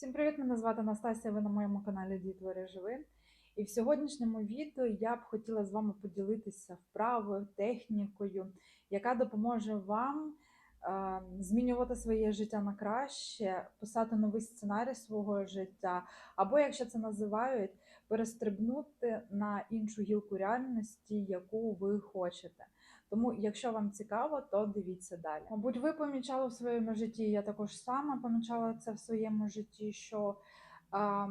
Всім привіт! Мене звати Настасія. Ви на моєму каналі Дітворі Живи. І в сьогоднішньому відео я б хотіла з вами поділитися вправою, технікою, яка допоможе вам е, змінювати своє життя на краще, писати новий сценарій свого життя, або, якщо це називають, перестрибнути на іншу гілку реальності, яку ви хочете. Тому, якщо вам цікаво, то дивіться далі. Мабуть, ви помічали в своєму житті, я також сама помічала це в своєму житті, що а,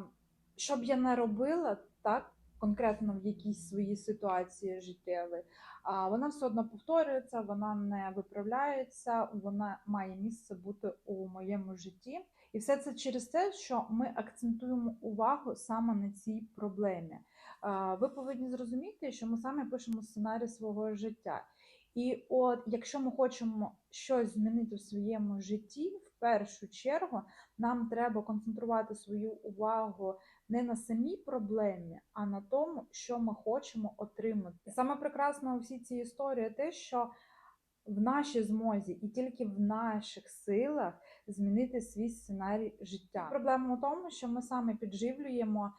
що б я не робила, так, конкретно в якійсь своїй ситуації життєвій, а, вона все одно повторюється, вона не виправляється, вона має місце бути у моєму житті. І все це через те, що ми акцентуємо увагу саме на цій проблемі. Ви повинні зрозуміти, що ми саме пишемо сценарій свого життя. І от, якщо ми хочемо щось змінити в своєму житті, в першу чергу нам треба концентрувати свою увагу не на самій проблемі, а на тому, що ми хочемо отримати. Саме прекрасне у всій цій історії те, що в нашій змозі і тільки в наших силах змінити свій сценарій життя. Проблема в тому, що ми саме підживлюємо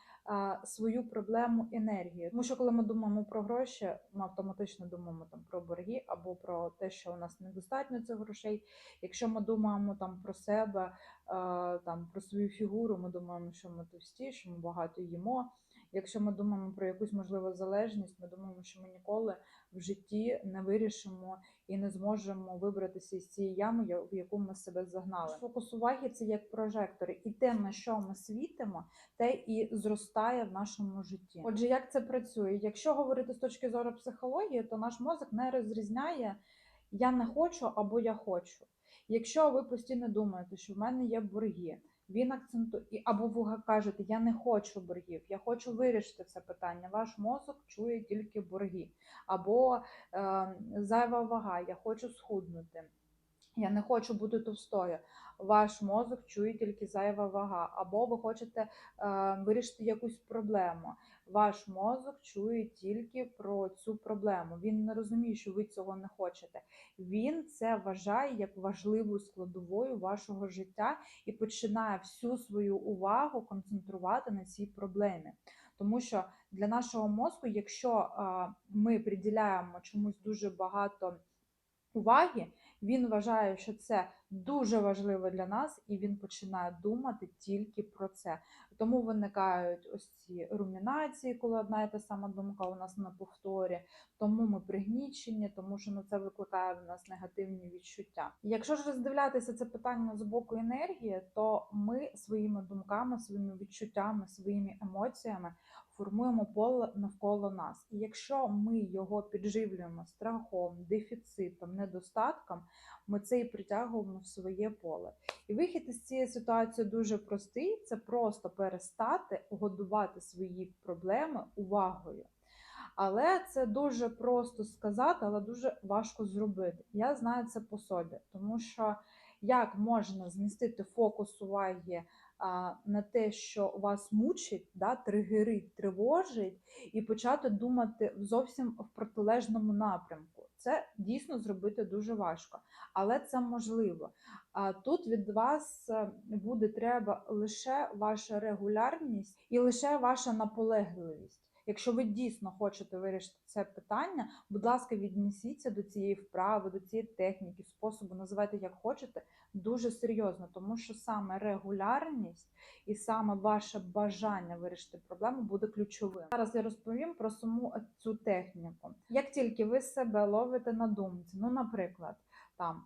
свою проблему енергією. Тому що коли ми думаємо про гроші, ми автоматично думаємо там про борги або про те, що у нас недостатньо цих грошей. Якщо ми думаємо там про себе, там про свою фігуру, ми думаємо, що ми товсті, що ми багато їмо. Якщо ми думаємо про якусь можливу залежність, ми думаємо, що ми ніколи в житті не вирішимо і не зможемо вибратися із цієї ями, в яку ми себе загнали. Фокус уваги це як прожектори, і те, на що ми світимо, те і зростає в нашому житті. Отже, як це працює? Якщо говорити з точки зору психології, то наш мозок не розрізняє я не хочу або я хочу. Якщо ви постійно думаєте, що в мене є борги, він акцентує або ви кажете, я не хочу боргів, я хочу вирішити це питання. Ваш мозок чує тільки борги, або е, зайва вага, я хочу схуднути. Я не хочу бути товстою. Ваш мозок чує тільки зайва вага, або ви хочете е, вирішити якусь проблему. Ваш мозок чує тільки про цю проблему. Він не розуміє, що ви цього не хочете. Він це вважає як важливою складовою вашого життя і починає всю свою увагу концентрувати на цій проблемі. Тому що для нашого мозку, якщо а, ми приділяємо чомусь дуже багато уваги, він вважає, що це дуже важливо для нас, і він починає думати тільки про це. Тому виникають ось ці румінації, коли одна і та сама думка у нас на повторі. Тому ми пригнічені, тому що ну, це викликає в нас негативні відчуття. Якщо ж роздивлятися це питання з боку енергії, то ми своїми думками, своїми відчуттями, своїми емоціями формуємо поле навколо нас. І якщо ми його підживлюємо страхом, дефіцитом, недостатком, ми це і притягуємо в своє поле. І вихід із цієї ситуації дуже простий: це просто перестати годувати свої проблеми увагою. Але це дуже просто сказати, але дуже важко зробити. Я знаю це по собі, тому що як можна змістити фокус уваги на те, що вас мучить, да, тригерить, тривожить, і почати думати зовсім в протилежному напрямку. Це дійсно зробити дуже важко, але це можливо. Тут від вас е, буде треба лише ваша регулярність і лише ваша наполегливість. Якщо ви дійсно хочете вирішити це питання, будь ласка, віднесіться до цієї вправи, до цієї техніки, способу, називайте як хочете, дуже серйозно, тому що саме регулярність і саме ваше бажання вирішити проблему буде ключовим. Зараз я розповім про саму цю техніку. Як тільки ви себе ловите на думці, ну, наприклад, там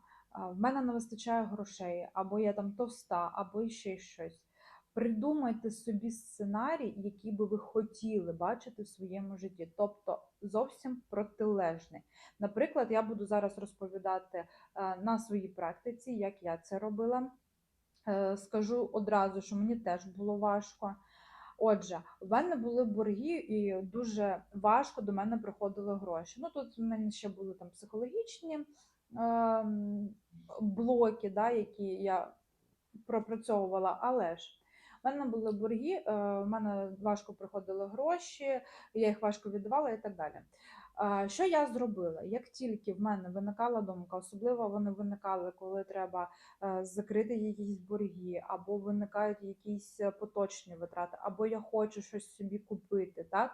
в мене не вистачає грошей, або я там товста, або ще щось. Придумайте собі сценарій, який би ви хотіли бачити в своєму житті, тобто зовсім протилежний. Наприклад, я буду зараз розповідати е, на своїй практиці, як я це робила. Е, Скажу одразу, що мені теж було важко. Отже, в мене були борги, і дуже важко до мене приходили гроші. Ну тут в мене ще були там психологічні ем, блоки, да, які я пропрацьовувала, але ж в мене були борги, е, в мене важко приходили гроші, я їх важко віддавала і так далі. Що я зробила? Як тільки в мене виникала думка, особливо вони виникали, коли треба е, закрити якісь борги, або виникають якісь е, поточні витрати, або я хочу щось собі купити, так?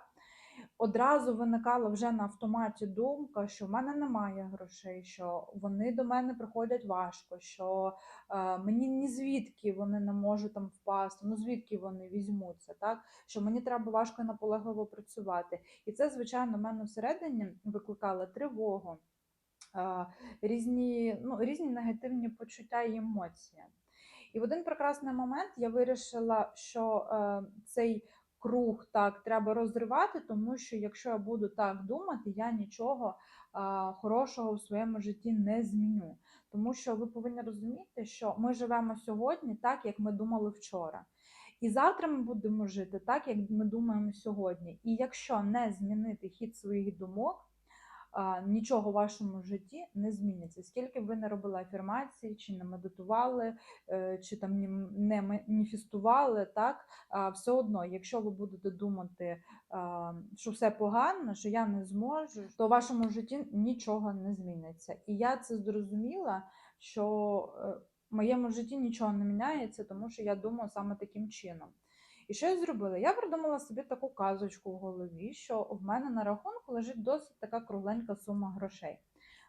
Одразу виникала вже на автоматі думка, що в мене немає грошей, що вони до мене приходять важко, що е, мені ні звідки вони не можуть там впасти, ну звідки вони візьмуться, так що мені треба важко і наполегливо працювати. І це, звичайно, в мене всередині викликало тривогу, е, різні, ну, різні негативні почуття і емоції. І в один прекрасний момент я вирішила, що е, цей круг так треба розривати, тому що якщо я буду так думати, я нічого а, хорошого в своєму житті не зміню. Тому що ви повинні розуміти, що ми живемо сьогодні так, як ми думали вчора. І завтра ми будемо жити так, як ми думаємо сьогодні. І якщо не змінити хід своїх думок, нічого в вашому житті не зміниться. Скільки б ви не робили афірмації, чи не медитували, е, чи там не маніфестували, так все одно, якщо ви будете думати, що все погано, що я не зможу, то в вашому житті нічого не зміниться. І я це зрозуміла, що е, в моєму житті нічого не міняється, тому що я думаю саме таким чином. І що я зробила? Я придумала собі таку казочку в голові, що в мене на рахунку лежить досить така кругленька сума грошей.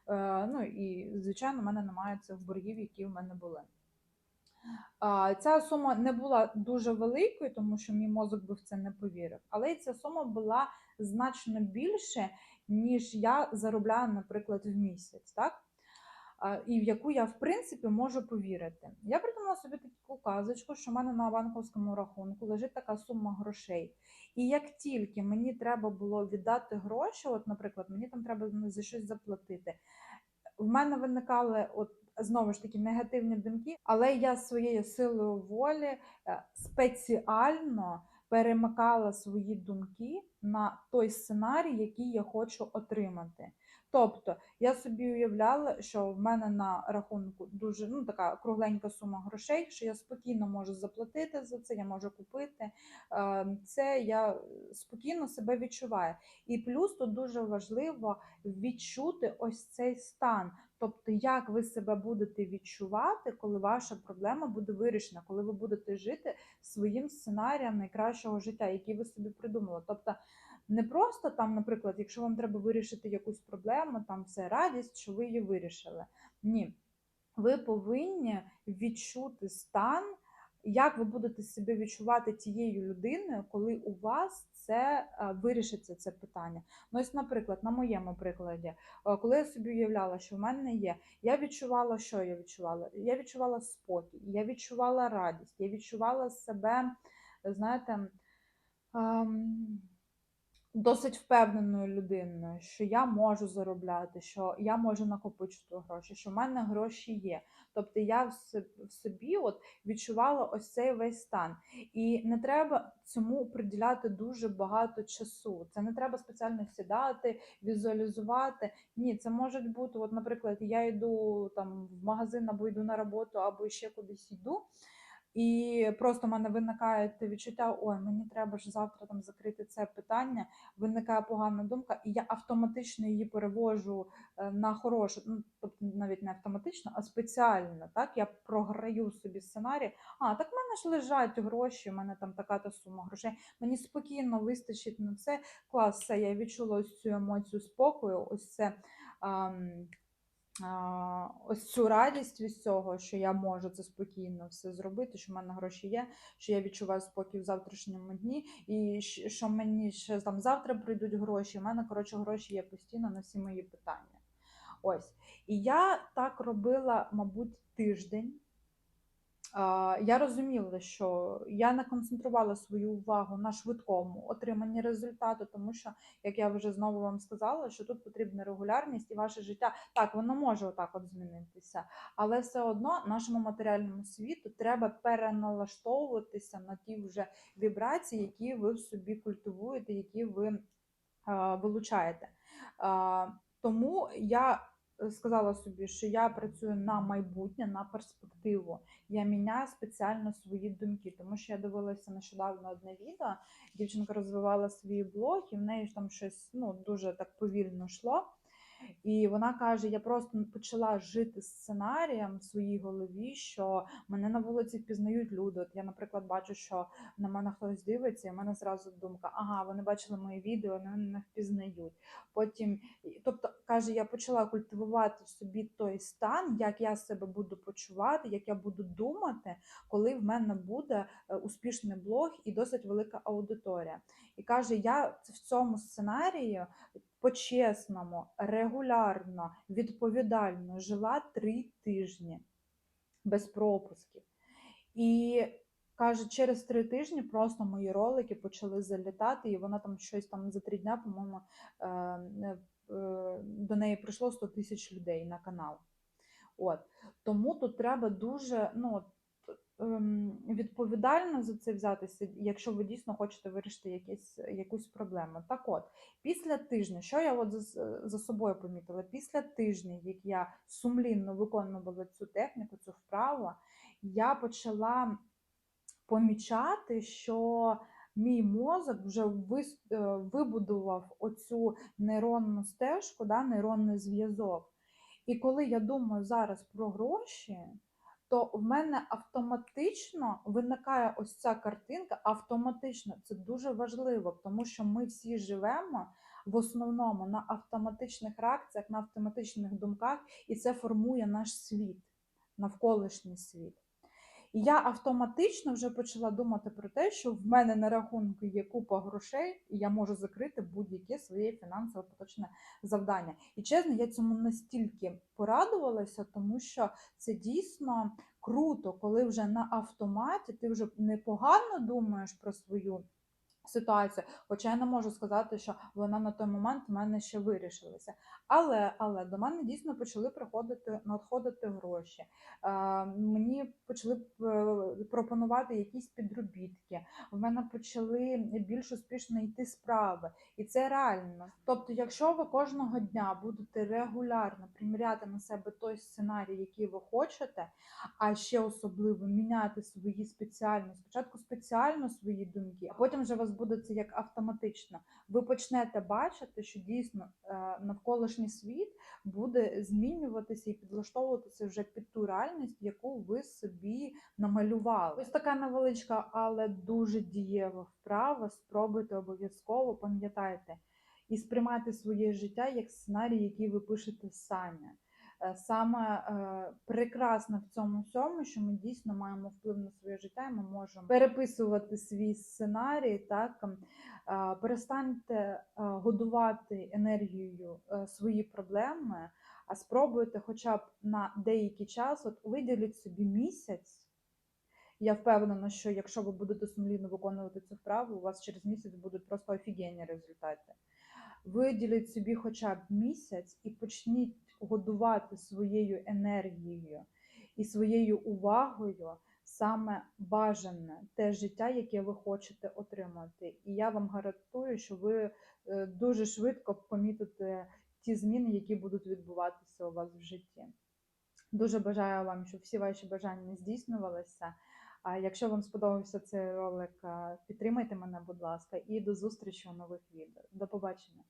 Е, ну і, звичайно, в мене немає цих боргів, які в мене були. А, Ця сума не була дуже великою, тому що мій мозок би в це не повірив. Але й ця сума була значно більше, ніж я заробляю, наприклад, в місяць, так? І в яку я, в принципі, можу повірити. Я придумала собі таку казочку, що в мене на банковському рахунку лежить така сума грошей. І як тільки мені треба було віддати гроші, от, наприклад, мені там треба за щось заплатити, в мене виникали от знову ж таки негативні думки, але я своєю силою волі е, спеціально перемикала свої думки на той сценарій, який я хочу отримати. Тобто я собі уявляла, що в мене на рахунку дуже ну, така кругленька сума грошей, що я спокійно можу заплатити за це, я можу купити. Е, Це я спокійно себе відчуваю. І плюс тут дуже важливо відчути ось цей стан. Тобто, як ви себе будете відчувати, коли ваша проблема буде вирішена, коли ви будете жити своїм сценарієм найкращого життя, який ви собі придумали. Тобто, не просто там, наприклад, якщо вам треба вирішити якусь проблему, там все радість, що ви її вирішили. Ні, ви повинні відчути стан, як ви будете себе відчувати тією людиною, коли у вас це е, вирішиться це питання. Ну, ось, наприклад, на моєму прикладі, е, коли я собі уявляла, що в мене є, я відчувала, що я відчувала? Я відчувала спокій, я відчувала радість, я відчувала себе, знаєте, ем, досить впевненою людиною, що я можу заробляти, що я можу накопичити гроші, що в мене гроші є. Тобто я в собі от відчувала ось цей весь стан. І не треба цьому приділяти дуже багато часу. Це не треба спеціально сідати, візуалізувати. Ні, це може бути, от, наприклад, я йду там в магазин або йду на роботу, або ще кудись йду. І просто в мене виникає те відчуття, ой, мені треба ж завтра там закрити це питання. Виникає погана думка, і я автоматично її перевожу е, на хорошу, ну тобто навіть не автоматично, а спеціально. Так я програю собі сценарій. А так в мене ж лежать гроші, в мене там така та сума грошей. Мені спокійно вистачить на це. Клас, все, я відчула ось цю емоцію спокою, ось це. ам, ось цю радість від цього, що я можу це спокійно все зробити, що в мене гроші є, що я відчуваю спокій в завтрашньому дні, і що мені ще там завтра прийдуть гроші. У мене, коротше, гроші є постійно на всі мої питання. Ось. І я так робила, мабуть, тиждень. Я розуміла, що я не концентрувала свою увагу на швидкому отриманні результату, тому що, як я вже знову вам сказала, що тут потрібна регулярність і ваше життя так, воно може отак от змінитися, але все одно нашому матеріальному світу треба переналаштовуватися на ті вже вібрації, які ви в собі культивуєте, які ви вилучаєте. Тому я сказала собі, що я працюю на майбутнє, на перспективу. Я міняю спеціально свої думки, тому що я дивилася нещодавно одне відео. Дівчинка розвивала свій блог, і в неї там щось ну, дуже так повільно йшло. І вона каже: я просто почала жити сценарієм в своїй голові, що мене на вулиці впізнають люди. От я, наприклад, бачу, що на мене хтось дивиться, і в мене зразу думка: ага, вони бачили мої відео, вони мене впізнають. Потім, тобто, каже, я почала культивувати в собі той стан, як я себе буду почувати, як я буду думати, коли в мене буде е, успішний блог і досить велика аудиторія. І каже, я в цьому сценарії по-чесному, регулярно, відповідально жила три тижні без пропусків. І каже, через три тижні просто мої ролики почали залітати, і вона там щось там за три дня, по-моєму, е, е, до неї прийшло 100 тисяч людей на канал. От. Тому тут треба дуже ну, відповідально за це взятися, якщо ви дійсно хочете вирішити якесь, якусь проблему. Так от, після тижня, що я от за, за собою помітила? Після тижня, як я сумлінно виконувала цю техніку, цю вправу, я почала помічати, що мій мозок вже е, вибудував оцю нейронну стежку, да, нейронний зв'язок. І коли я думаю зараз про гроші, то в мене автоматично виникає ось ця картинка. Автоматично це дуже важливо, тому що ми всі живемо в основному на автоматичних реакціях, на автоматичних думках, і це формує наш світ, навколишній світ. І я автоматично вже почала думати про те, що в мене на рахунку є купа грошей, і я можу закрити будь-яке своє фінансово поточне завдання. І чесно, я цьому настільки порадувалася, тому що це дійсно круто, коли вже на автоматі ти вже непогано думаєш про свою. Ситуацію, хоча я не можу сказати, що вона на той момент в мене ще вирішилася. Але але до мене дійсно почали приходити надходити гроші. Е, мені почали е, пропонувати якісь підробітки. В мене почали більш успішно йти справи, і це реально. Тобто, якщо ви кожного дня будете регулярно приміряти на себе той сценарій, який ви хочете, а ще особливо міняти свої спеціально, спочатку спеціально свої думки, а потім вже вас це як автоматично. Ви почнете бачити, що дійсно е, навколишній світ буде змінюватися і підлаштовуватися вже під ту реальність, яку ви собі намалювали. Ось така невеличка, але дуже дієва вправа. Спробуйте обов'язково, пам'ятайте, і сприймайте своє життя як сценарій, який ви пишете самі. Е, Саме е, прекрасне в цьому всьому, що ми дійсно маємо вплив на своє життя, і ми можемо переписувати свій сценарій. Так Е, перестаньте годувати енергією свої проблеми, а спробуйте, хоча б на деякий час, от виділіть собі місяць. Я впевнена, що якщо ви будете сумлінно виконувати цю вправу, у вас через місяць будуть просто офігенні результати. Виділіть собі хоча б місяць і почніть годувати своєю енергією і своєю увагою саме бажане те життя, яке ви хочете отримати. І я вам гарантую, що ви е, дуже швидко помітите ті зміни, які будуть відбуватися у вас в житті. Дуже бажаю вам, щоб всі ваші бажання здійснювалися. А якщо вам сподобався цей ролик, підтримайте мене, будь ласка, і до зустрічі у нових відео. До побачення!